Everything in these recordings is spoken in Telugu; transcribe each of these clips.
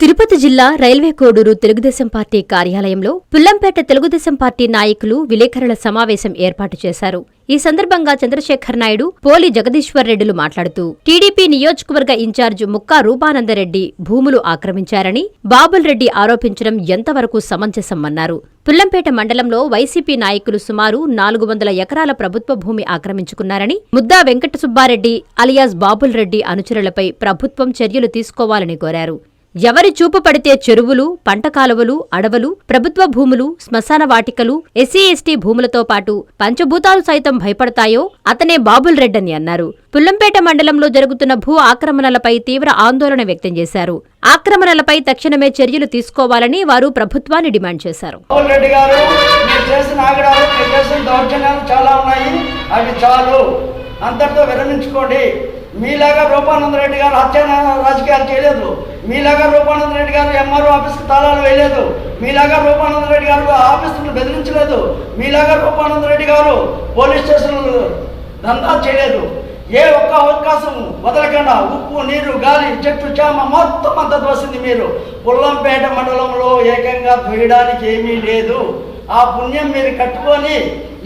తిరుపతి జిల్లా రైల్వే కోడూరు తెలుగుదేశం పార్టీ కార్యాలయంలో పుల్లంపేట తెలుగుదేశం పార్టీ నాయకులు విలేకరుల సమావేశం ఏర్పాటు చేశారు. ఈ సందర్భంగా చంద్రశేఖర్ నాయుడు పోలి జగదీశ్వర్ రెడ్డిలు మాట్లాడుతూ టీడీపీ నియోజకవర్గ ఇన్ఛార్జ్ ముక్కా రూపానందరెడ్డి భూములు ఆక్రమించారని బాబుల్ రెడ్డి ఆరోపించడం ఎంతవరకు సమంజసమన్నారు పుల్లంపేట మండలంలో వైసీపీ నాయకులు సుమారు నాలుగు వందల ఎకరాల ప్రభుత్వ భూమి ఆక్రమించుకున్నారని ముద్దా వెంకట సుబ్బారెడ్డి అలియాస్ బాబుల్ రెడ్డి అనుచరులపై ప్రభుత్వం చర్యలు తీసుకోవాలని కోరారు. ఎవరి చూపు పడితే చెరువులు పంట కాలువలు అడవులు ప్రభుత్వ భూములు శ్మశాన వాటికలు ఎస్సీ ఎస్టీ భూములతో పాటు పంచభూతాలు సైతం భయపడతాయో అతనే బాబుల్ రెడ్డని అన్నారు. పుల్లంపేట మండలంలో జరుగుతున్న భూ ఆక్రమణలపై తీవ్ర ఆందోళన వ్యక్తం చేశారు. ఆక్రమణలపై తక్షణమే చర్యలు తీసుకోవాలని వారు ప్రభుత్వాన్ని డిమాండ్ చేశారు. అంతటితో విరమించుకోండి. మీలాగా రూపానంద రెడ్డి గారు హత్య రాజకీయాలు చేయలేదు. మీలాగా రూపానంద రెడ్డి గారు ఎంఆర్ఓ ఆఫీస్కి తాళాలు వేయలేదు. మీలాగా రూపానంద రెడ్డి గారు ఆఫీసులు బెదిరించలేదు. మీలాగా రూపానంద రెడ్డి గారు పోలీస్ స్టేషన్లు దంతా చేయలేదు. ఏ ఒక్క అవకాశం వదలకుండా ఉప్పు నీరు గాలి చెట్టు చేమ మొత్తం అంత దోసింది మీరు. పుల్లంపేట మండలంలో ఏకంగా తొయ్యడానికి ఏమీ లేదు. ఆ పుణ్యం మీరు కట్టుకొని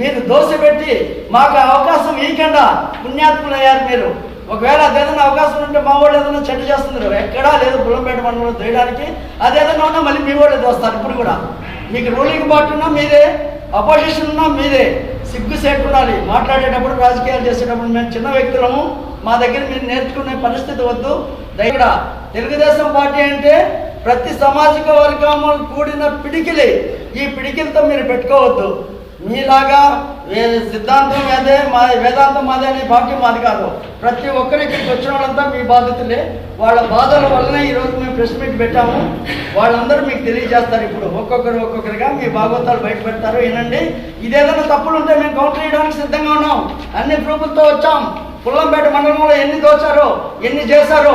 మీరు దోశపెట్టి మాకు అవకాశం ఇవ్వకుండా పుణ్యాత్ములయ్యారు మీరు. ఒకవేళ అదేదైనా అవకాశం ఉంటే మా వాళ్ళు ఏదైనా చెట్టు చేస్తున్నారు ఎక్కడా లేదు పుల్లంపేట మండలంలో అది అదేదైనా ఉన్నా మళ్ళీ మీ వాళ్ళు దోస్తారు ఇప్పుడు కూడా. మీకు రూలింగ్ పార్టీ ఉన్నా మీదే అపోజిషన్ ఉన్నా మీదే సిగ్గు ఉండాలి. మాట్లాడేటప్పుడు రాజకీయాలు చేసేటప్పుడు మేము చిన్న వ్యక్తులము. మా దగ్గర మీరు నేర్చుకునే పరిస్థితి వద్దు. దగ్గర తెలుగుదేశం పార్టీ అంటే ప్రతి సామాజిక వర్గము కూడిన పిడికిలి. ఈ పిడికిలతో మీరు పెట్టుకోవద్దు. మీలాగా సిద్ధాంతం అదే మా వేదాంతం మాదే అనే భాగ్యం మాది కాదు. ప్రతి ఒక్కరికి ఇక్కడికి వచ్చిన వాళ్ళంతా మీ బాధితులే. వాళ్ళ బాధల వల్లనే ఈరోజు మేము ప్రెస్ మీట్ పెట్టాము. వాళ్ళందరూ మీకు తెలియజేస్తారు ఇప్పుడు. ఒక్కొక్కరు ఒక్కొక్కరిగా మీ భాగవతాలు బయట పెడతారు. వినండి ఇదేదైనా తప్పులు ఉంటే మేము కౌంటర్ చేయడానికి సిద్ధంగా ఉన్నాం. అన్ని ప్రూఫ్లతో వచ్చాం. పుల్లంపేట మండలంలో ఎన్ని దోచారో ఎన్ని చేశారో